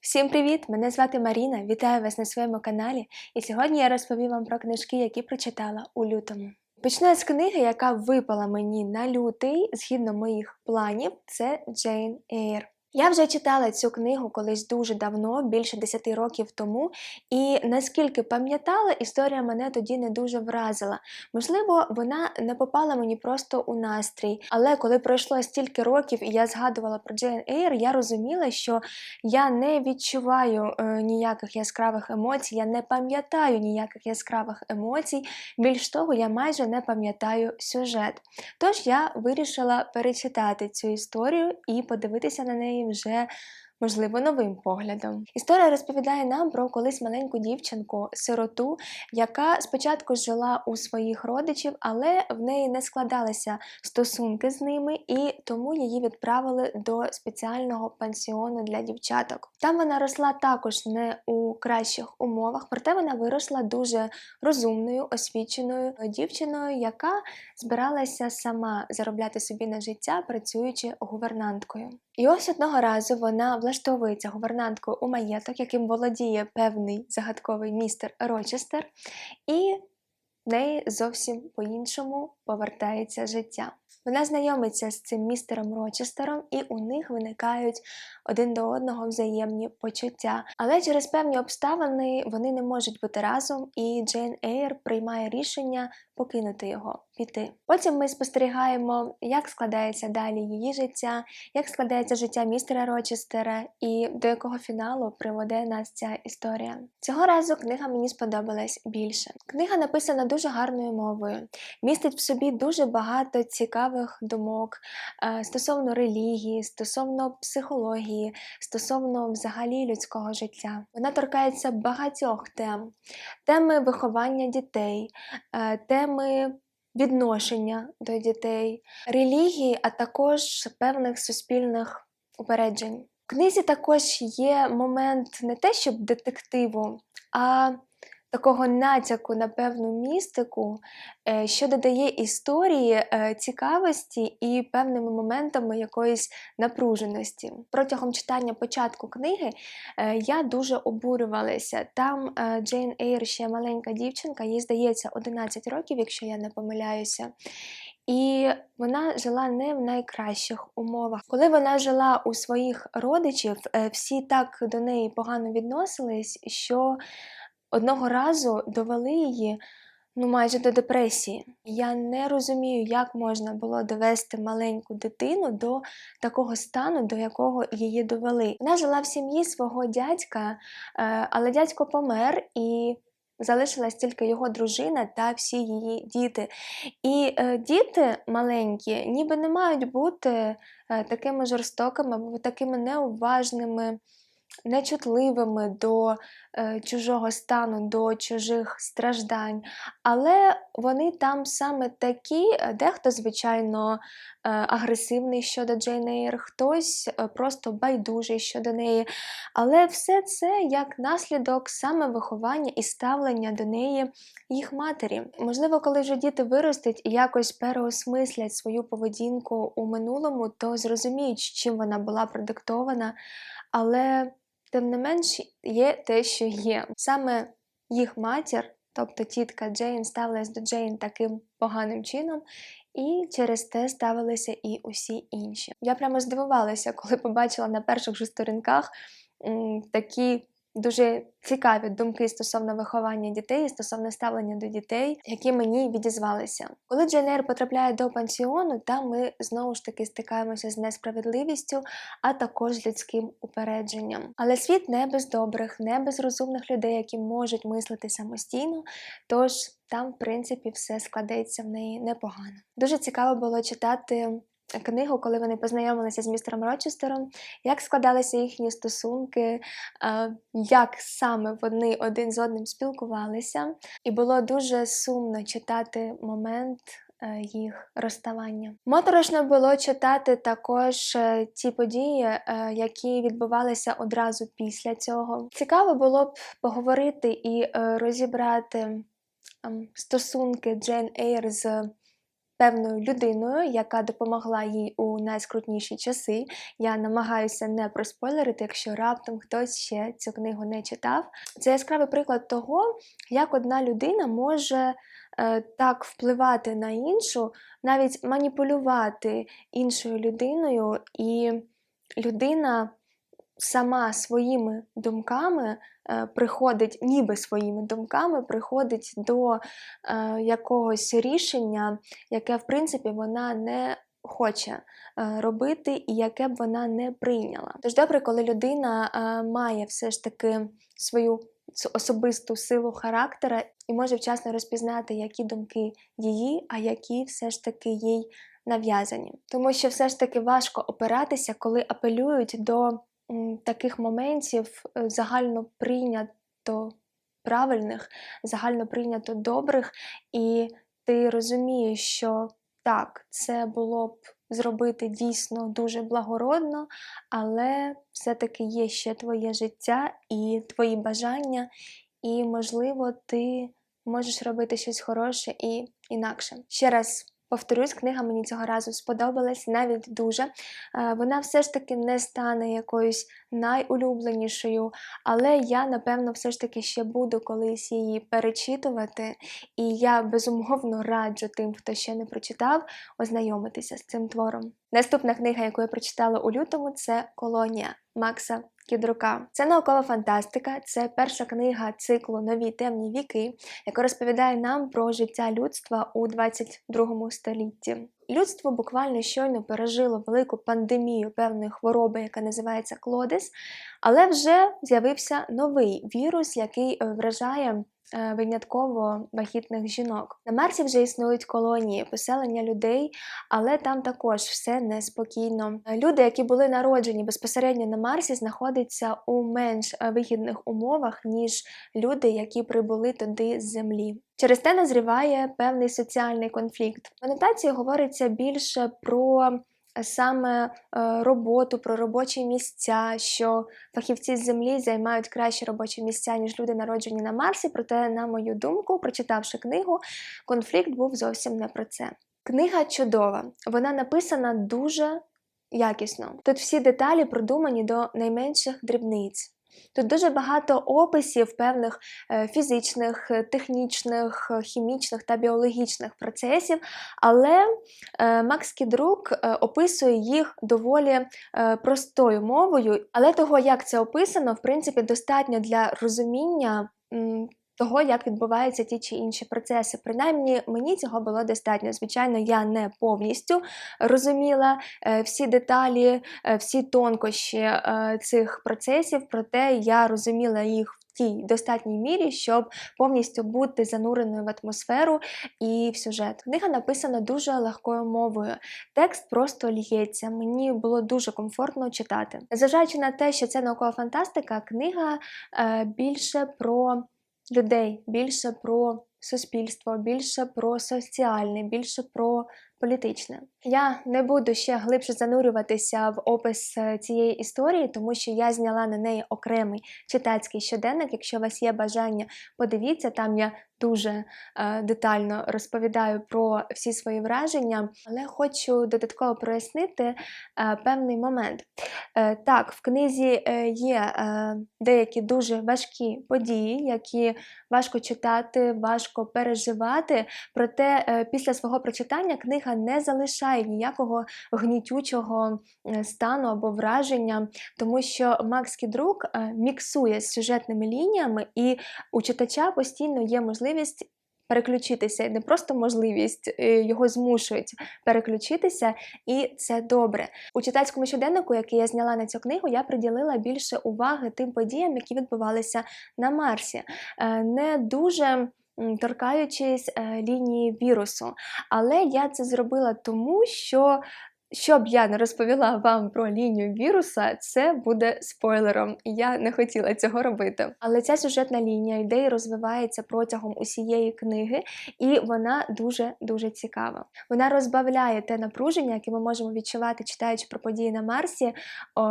Всім привіт! Мене звати Маріна. Вітаю вас на своєму каналі. І сьогодні я розповім вам про книжки, які прочитала у лютому. Почну з книги, яка випала мені на лютий згідно моїх планів. Це Джейн Ейр. Я вже читала цю книгу колись дуже давно, більше 10 років тому, і наскільки пам'ятала, історія мене тоді не дуже вразила. Можливо, вона не попала мені просто у настрій, але коли пройшло стільки років і я згадувала про Джейн Ейр, я розуміла, що я не відчуваю е, ніяких яскравих емоцій, я не пам'ятаю ніяких яскравих емоцій. Більш того, я майже не пам'ятаю сюжет. Тож я вирішила перечитати цю історію і подивитися на неї вже. Можливо, новим поглядом. Історія розповідає нам про колись маленьку дівчинку, сироту, яка спочатку жила у своїх родичів, але в неї не складалися стосунки з ними, і тому її відправили до спеціального пансіону для дівчаток. Там вона росла також не у кращих умовах, проте вона виросла дуже розумною, освіченою дівчиною, яка збиралася сама заробляти собі на життя, працюючи гувернанткою. І ось одного разу вона влаштовується гувернанткою у маєток, яким володіє певний загадковий містер Рочестер, і в неї зовсім по-іншому повертається життя. Вона знайомиться з цим містером Рочестером, і у них виникають один до одного взаємні почуття. Але через певні обставини вони не можуть бути разом, і Джейн Ейр приймає рішення покинути його, піти. Потім ми спостерігаємо, як складається далі її життя, як складається життя містера Рочестера і до якого фіналу приведе нас ця історія. Цього разу книга мені сподобалась більше. Книга написана дуже гарною мовою, містить в собі дуже багато цікавих думок е, стосовно релігії, стосовно психології, стосовно взагалі людського життя. Вона торкається багатьох тем: теми виховання дітей, е, теми відношення до дітей, релігії, а також певних суспільних упереджень. В книзі також є момент не те, щоб детективу, а такого натяку на певну містику, е, що додає історії е, цікавості і певними моментами якоїсь напруженості. Протягом читання початку книги е, я дуже обурювалася. Там Джейн Ейр ще маленька дівчинка, їй здається 11 років, якщо я не помиляюся. І вона жила не в найкращих умовах. Коли вона жила у своїх родичів, всі так до неї погано відносились, що одного разу довели її ну майже до депресії. Я не розумію, як можна було довести маленьку дитину до такого стану, до якого її довели. Вона жила в сім'ї свого дядька, е, але дядько помер і. Залишилась тільки його дружина та всі її діти. І е, діти маленькі, ніби не мають бути е, такими жорстокими або такими неуважними нечутливими до е, чужого стану, до чужих страждань. Але вони там саме такі, е, дехто, звичайно, е, агресивний щодо Джейн Ейр, хтось е, просто байдужий щодо неї. Але все це як наслідок саме виховання і ставлення до неї їх матері. Можливо, коли вже діти виростуть і якось переосмислять свою поведінку у минулому, то зрозуміють, чим вона була продиктована. Але Тим не менш, є те, що є. Саме їх матір, тобто тітка Джейн, ставилась до Джейн таким поганим чином, і через те ставилися і усі інші. Я прямо здивувалася, коли побачила на перших же сторінках такі дуже цікаві думки стосовно виховання дітей, стосовно ставлення до дітей, які мені відізвалися. Коли Дженер потрапляє до пансіону, там ми знову ж таки стикаємося з несправедливістю, а також з людським упередженням. Але світ не без добрих, не без розумних людей, які можуть мислити самостійно. Тож там, в принципі, все складається в неї непогано. Дуже цікаво було читати книгу, коли вони познайомилися з містером Рочестером, як складалися їхні стосунки, як саме вони один з одним спілкувалися. І було дуже сумно читати момент. Е, їх розставання. Моторошно було читати також е, ті події, е, які відбувалися одразу після цього. Цікаво було б поговорити і розібрати ем, стосунки Джейн Ейр з певною людиною, яка допомогла їй у найскрутніші часи. Я намагаюся не проспойлерити, якщо раптом хтось ще цю книгу не читав. Це яскравий приклад того, як одна людина може е, так впливати на іншу, навіть маніпулювати іншою людиною, і людина сама своїми думками е, приходить, ніби своїми думками, приходить до е, якогось рішення, яке, в принципі, вона не хоче е, робити і яке б вона не прийняла. Тож добре, коли людина має все ж таки свою особисту силу характера і може вчасно розпізнати, які думки її, а які все ж таки їй нав'язані. Тому що все ж таки важко опиратися, коли апелюють до таких моментів е, загально прийнято правильних, загально прийнято добрих, і ти розумієш, що так, це було б зробити дійсно дуже благородно, але все-таки є ще твоє життя і твої бажання, і, можливо, ти можеш робити щось хороше і інакше. Ще раз. Повторюсь, книга мені цього разу сподобалась навіть дуже. Е, Вона все ж таки не стане якоюсь найулюбленішою, але я, напевно, все ж таки ще буду колись її перечитувати. І я безумовно раджу тим, хто ще не прочитав, ознайомитися з цим твором. Наступна книга, яку я прочитала у лютому, це Колонія Макса Кідрука. Це наукова фантастика, це перша книга циклу Нові темні віки, яка розповідає нам про життя людства у 22 столітті. Людство буквально щойно пережило велику пандемію певної хвороби, яка називається клодис, але вже з'явився новий вірус, який вражає винятково вагітних жінок. На Марсі вже існують колонії, поселення людей, але там також все неспокійно. Люди, які були народжені безпосередньо на Марсі, знаходяться у менш е, вигідних умовах, ніж люди, які прибули туди з Землі. Через те назріває певний соціальний конфлікт. В анотації говориться більше про саме е, роботу, про робочі місця, що фахівці з землі займають кращі робочі місця, ніж люди, народжені на Марсі. Проте, на мою думку, прочитавши книгу, конфлікт був зовсім не про це. Книга чудова, вона написана дуже якісно. Тут всі деталі продумані до найменших дрібниць. Тут дуже багато описів певних е, фізичних, е, технічних, е, хімічних та біологічних процесів, але Макс Кідрук описує їх доволі простою мовою, але того, як це описано, в принципі, достатньо для розуміння. Того, як відбуваються ті чи інші процеси. Принаймні, мені цього було достатньо. Звичайно, я не повністю розуміла е, всі деталі, е, всі тонкощі е, цих процесів, проте я розуміла їх в тій достатній мірі, щоб повністю бути зануреною в атмосферу і в сюжет. Книга написана дуже легкою мовою. Текст просто л'ється. Мені було дуже комфортно читати. Незважаючи на те, що це наукова фантастика, книга більше про людей, більше про суспільство, більше про соціальне, більше про політичне. Я не буду ще глибше занурюватися в опис е, цієї історії, тому що я зняла на неї окремий читацький щоденник. Якщо у вас є бажання, подивіться, там я дуже е, детально розповідаю про всі свої враження, але хочу додатково прояснити е, певний момент. Так, в книзі є деякі дуже важкі події, які важко читати, важко переживати. Проте після свого прочитання книга не залишає ніякого гнітючого е, стану або враження, тому що Макс Кідрук е, міксує з сюжетними лініями, і у читача постійно є можливість. Переключитися, не просто можливість, е, його змушують переключитися, і це добре. У читацькому щоденнику, який я зняла на цю книгу, я приділила більше уваги тим подіям, які відбувалися на Марсі. Не дуже торкаючись е, лінії вірусу. Але я це зробила тому, що. Щоб я не розповіла вам про лінію віруса, це буде спойлером. Я не хотіла цього робити. Але ця сюжетна лінія ідеї розвивається протягом усієї книги, і вона дуже дуже цікава. Вона розбавляє те напруження, яке ми можемо відчувати, читаючи про події на Марсі,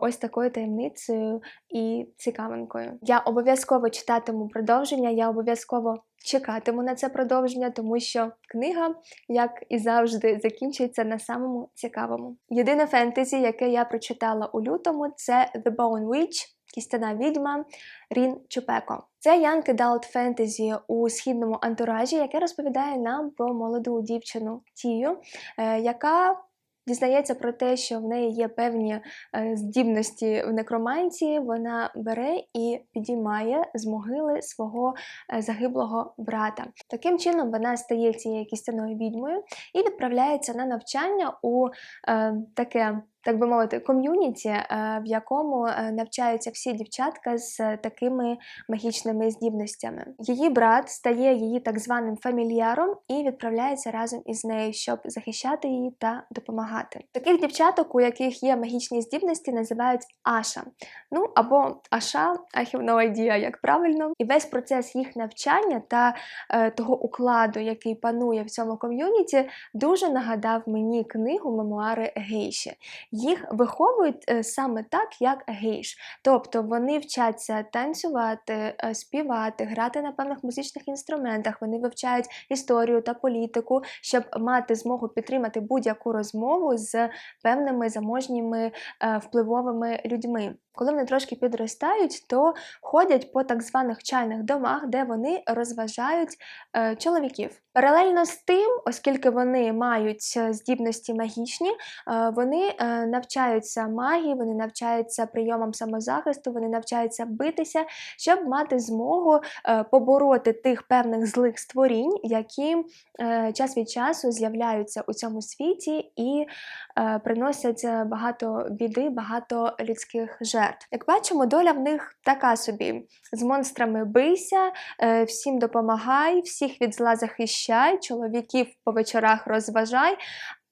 ось такою таємницею і цікавинкою. Я обов'язково читатиму продовження, я обов'язково чекатиму на це продовження, тому що книга, як і завжди, закінчується на самому цікавому. Єдине фентезі, яке я прочитала у лютому, це The Bone Witch, Кістяна відьма Рін Чупеко. Це Янки Далт фентезі у східному антуражі, яке розповідає нам про молоду дівчину Тію, е, яка дізнається про те, що в неї є певні е, здібності в некромантії, вона бере і підіймає з могили свого е, загиблого брата. Таким чином вона стає цією кістяною відьмою і відправляється на навчання у е, таке. Так би мовити, ком'юніті, е, в якому е, навчаються всі дівчатка з е, такими магічними здібностями. Її брат стає її так званим фамільяром і відправляється разом із нею, щоб захищати її та допомагати. Таких дівчаток, у яких є магічні здібності, називають Аша. Ну або Аша, I no як правильно. І весь процес їх навчання та е, того укладу, який панує в цьому ком'юніті, дуже нагадав мені книгу Мемуари Гейші. Їх виховують е, саме так, як гейш. Тобто вони вчаться танцювати, е, співати, грати на певних музичних інструментах, вони вивчають історію та політику, щоб мати змогу підтримати будь-яку розмову з певними заможніми е, впливовими людьми. Коли вони трошки підростають, то ходять по так званих чайних домах, де вони розважають чоловіків. Паралельно з тим, оскільки вони мають е, здібності магічні, е, вони е, навчаються магії, вони навчаються прийомам самозахисту, вони навчаються битися, щоб мати змогу побороти тих певних злих створінь, які час від часу з'являються у цьому світі і приносять багато біди, багато людських жертв. Як бачимо, доля в них така собі: з монстрами бийся, всім допомагай, всіх від зла захищай, чоловіків по вечорах розважай.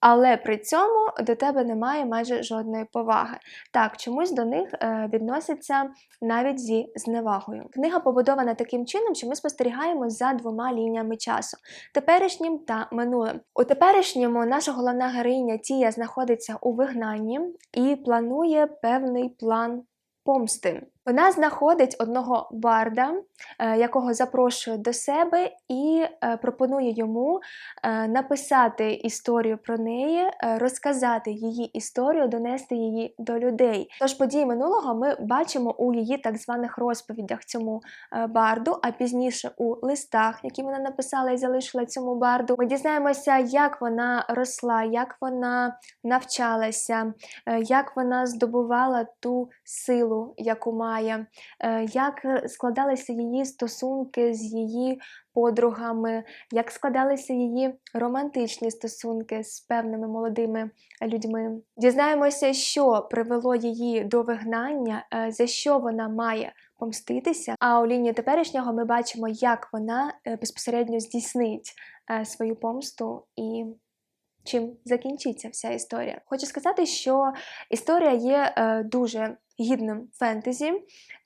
Але при цьому до тебе немає майже жодної поваги. Так, чомусь до них е, відносяться навіть зі зневагою. Книга побудована таким чином, що ми спостерігаємо за двома лініями часу: теперішнім та минулим. У теперішньому наша головна героїня Тія знаходиться у вигнанні і планує певний план помсти. Вона знаходить одного барда, е, якого запрошує до себе, і е, пропонує йому е, написати історію про неї, розказати її історію, донести її до людей. Тож події минулого ми бачимо у її так званих розповідях цьому барду, а пізніше у листах, які вона написала і залишила цьому барду. Ми дізнаємося, як вона росла, як вона навчалася, як вона здобувала ту силу, яку має, е, як складалися її стосунки з її подругами, як складалися її романтичні стосунки з певними молодими людьми. Дізнаємося, що привело її до вигнання, е, за що вона має помститися. А у лінії теперішнього ми бачимо, як вона е, безпосередньо здійснить е, свою помсту і. Чим закінчиться вся історія? Хочу сказати, що історія є е, дуже гідним фентезі.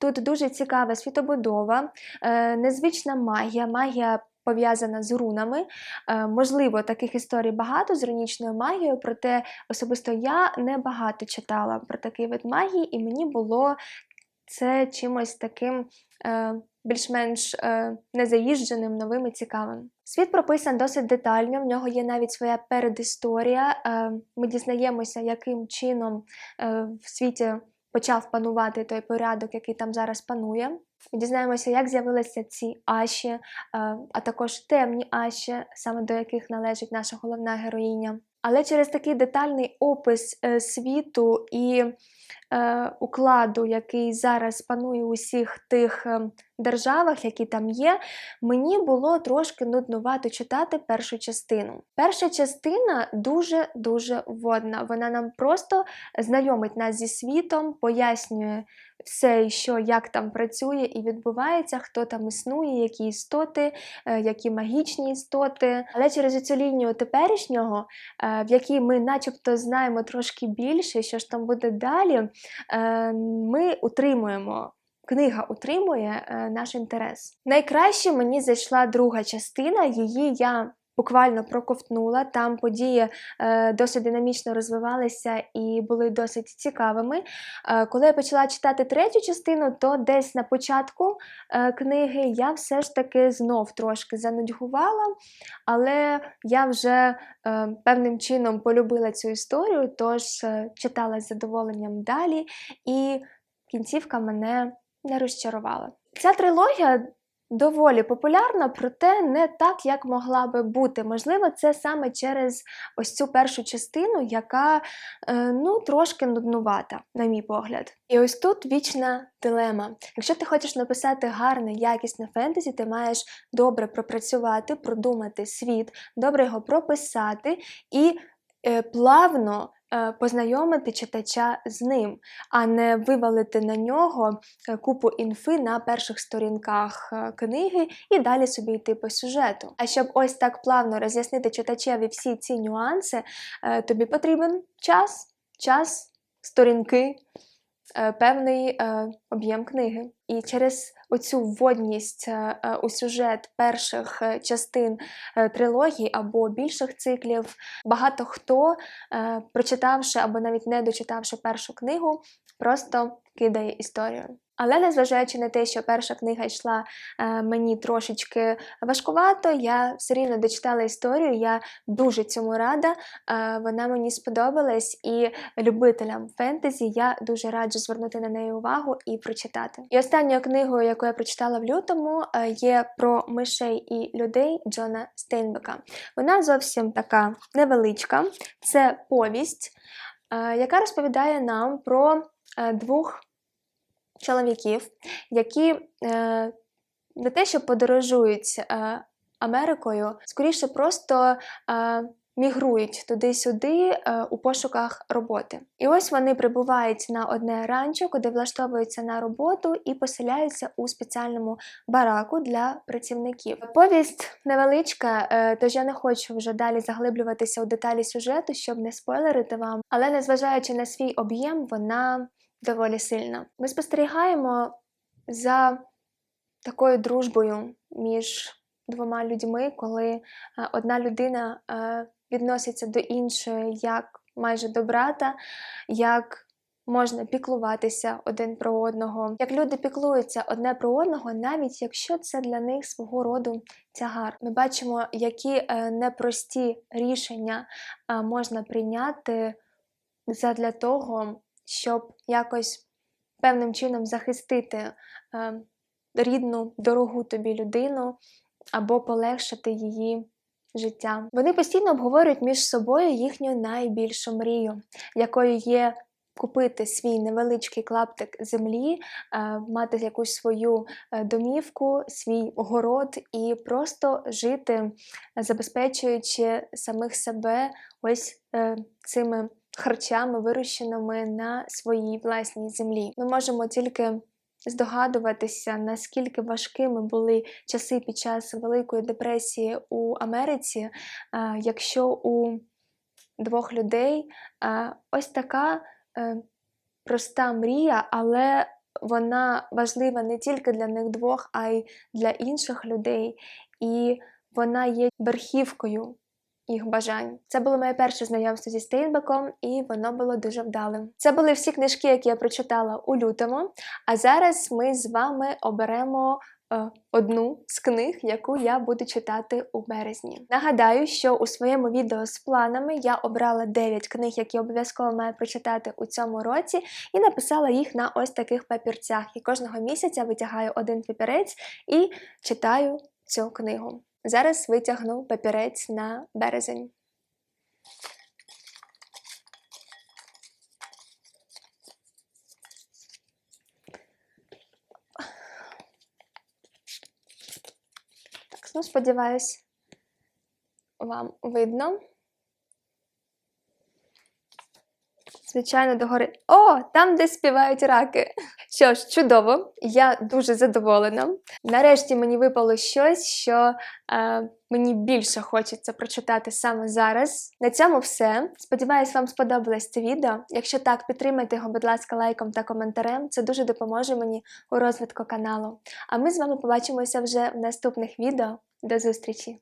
Тут дуже цікава світобудова, е, незвична магія, магія пов'язана з рунами. Е, можливо, таких історій багато з рунічною магією, проте особисто я не багато читала про такий вид магії, і мені було це чимось таким. Е, більш-менш незаїждженим, новим і цікавим. Світ прописан досить детально, в нього є навіть своя передісторія. Ми дізнаємося, яким чином в світі почав панувати той порядок, який там зараз панує. Дізнаємося, як з'явилися ці аші, е, а також темні аші, саме до яких належить наша головна героїня. Але через такий детальний опис е, світу і е, укладу, який зараз панує у всіх тих е, державах, які там є, мені було трошки нуднувато читати першу частину. Перша частина дуже-дуже вводна. Вона нам просто знайомить нас зі світом, пояснює все, що як там працює і відбувається, хто там існує, які істоти, е, які магічні істоти. Але через цю лінію теперішнього, е, в якій ми начебто знаємо трошки більше, що ж там буде далі, е, ми утримуємо. Книга утримує е, наш інтерес. Найкраще мені зайшла друга частина, її я буквально проковтнула. Там події е, досить динамічно розвивалися і були досить цікавими. Е, коли я почала читати третю частину, то десь на початку е, книги я все ж таки знов трошки занудьгувала, але я вже певним чином полюбила цю історію, тож читала з задоволенням далі, і кінцівка мене не розчарувала. Ця трилогія доволі популярна, проте не так, як могла би бути. Можливо, це саме через ось цю першу частину, яка е, ну, трошки нуднувата, на мій погляд. І ось тут вічна дилема. Якщо ти хочеш написати гарне, якісне фентезі, ти маєш добре пропрацювати, продумати світ, добре його прописати і е, плавно. Е, Познайомити читача з ним, а не вивалити на нього е, купу інфи на перших сторінках е, книги і далі собі йти по сюжету. А щоб ось так плавно роз'яснити читачеві всі ці нюанси, тобі потрібен час, час, сторінки, певний об'єм книги. І через оцю вводність е, е, у сюжет перших е, частин трилогії або більших циклів, багато хто, прочитавши або навіть не дочитавши першу книгу, просто кидає історію. Але незважаючи на те, що перша книга йшла е, мені трошечки важкувато, я все рівно дочитала історію. Я дуже цьому рада. Е, вона мені сподобалась, і любителям фентезі я дуже раджу звернути на неї увагу і прочитати. І останньою книгою, яку я прочитала в лютому, е, є про мишей і людей Джона Стейнбека. Вона зовсім така невеличка. Це повість, яка розповідає нам про двох чоловіків, які е, не те, що подорожують е, Америкою, скоріше просто е, мігрують туди-сюди е, у пошуках роботи. І ось вони прибувають на одне ранчо, куди влаштовуються на роботу і поселяються у спеціальному бараку для працівників. Повість невеличка, е, тож я не хочу вже далі заглиблюватися у деталі сюжету, щоб не спойлерити вам, але незважаючи на свій об'єм, вона доволі сильна. Ми спостерігаємо за такою дружбою між двома людьми, коли е, одна людина е, відноситься до іншої як майже до брата, як можна піклуватися один про одного, як люди піклуються одне про одного, навіть якщо це для них свого роду тягар. Ми бачимо, які е, непрості рішення можна прийняти задля того, щоб якось певним чином захистити е, рідну, дорогу тобі людину або полегшити її життя. Вони постійно обговорюють між собою їхню найбільшу мрію, якою є купити свій невеличкий клаптик землі, е, мати якусь свою е, домівку, свій город і просто жити, забезпечуючи самих себе ось е, цими харчами, вирощеними на своїй власній землі. Ми можемо тільки здогадуватися, наскільки важкими були часи під час Великої депресії у Америці, е, якщо у двох людей е, ось така е, проста мрія, але вона важлива не тільки для них двох, а й для інших людей. І вона є верхівкою їх бажань. Це було моє перше знайомство зі Стейнбеком, і воно було дуже вдалим. Це були всі книжки, які я прочитала у лютому. А зараз ми з вами оберемо. е, Одну з книг, яку я буду читати у березні. Нагадаю, що у своєму відео з планами я обрала 9 книг, які обов'язково маю прочитати у цьому році, і написала їх на ось таких папірцях. І кожного місяця витягаю один папірець і читаю цю книгу. Зараз витягну папірець на березень. Ну, сподіваюсь, вам видно. Звичайно, догори. О, там, де співають раки. Що ж, чудово, я дуже задоволена. Нарешті мені випало щось, що е, мені більше хочеться прочитати саме зараз. На цьому все. Сподіваюсь, вам сподобалось це відео. Якщо так, підтримайте його, будь ласка, лайком та коментарем. Це дуже допоможе мені у розвитку каналу. А ми з вами побачимося вже в наступних відео. До зустрічі!